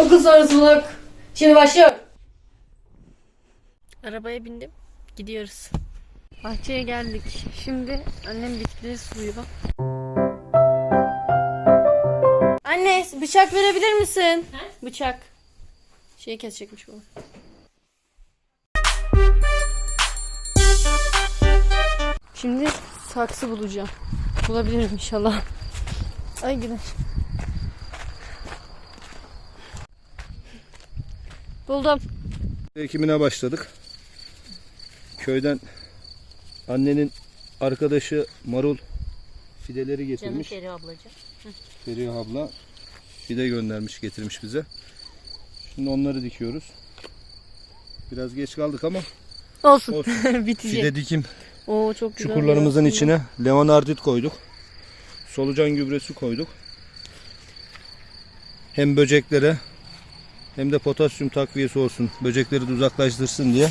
Okul sonrasılık. Şimdi başlıyor. Arabaya bindim. Gidiyoruz. Bahçeye geldik. Şimdi annem bitkileri suluyor. Anne bıçak verebilir misin? Bıçak. Şeyi kesecekmiş bu. Şimdi saksı bulacağım. Bulabilirim inşallah. Ay güneş. Buldum. Ekimine başladık. Köyden annenin arkadaşı Marul fideleri getirmiş. Feri ablacığım. Feriha abla fide göndermiş getirmiş bize. Şimdi onları dikiyoruz. Biraz geç kaldık ama Olsun. Olsun. Bitecek. fide dikim Oo çok güzel. çukurlarımızın ya. içine leonardit koyduk. Solucan gübresi koyduk. Hem böceklere hem de potasyum takviyesi olsun. Böcekleri de uzaklaştırsın diye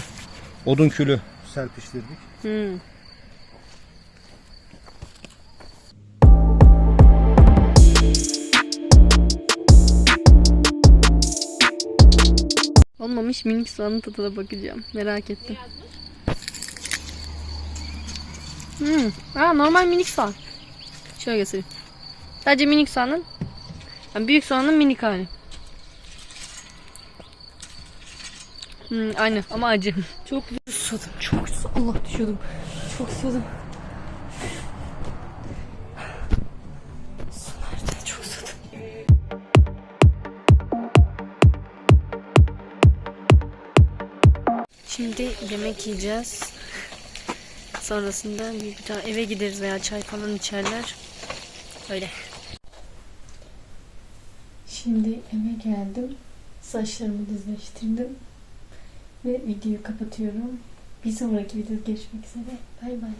odun külü serpiştirdik. Hmm. Olmamış minik soğanın tadına bakacağım. Merak ettim. Hmm. Ha, normal minik soğan. Şöyle göstereyim. Sadece minik soğanın yani büyük soğanın minik hali. Hmm, aynı ama acı. Çok susadım. Çok susadım. Allah düşüyordum. Çok susadım. Şimdi yemek yiyeceğiz. Sonrasında bir, bir daha eve gideriz veya çay falan içerler. Öyle. Şimdi eve geldim. Saçlarımı düzleştirdim. Ve videoyu kapatıyorum. Bir sonraki videoda görüşmek üzere. Bay bay.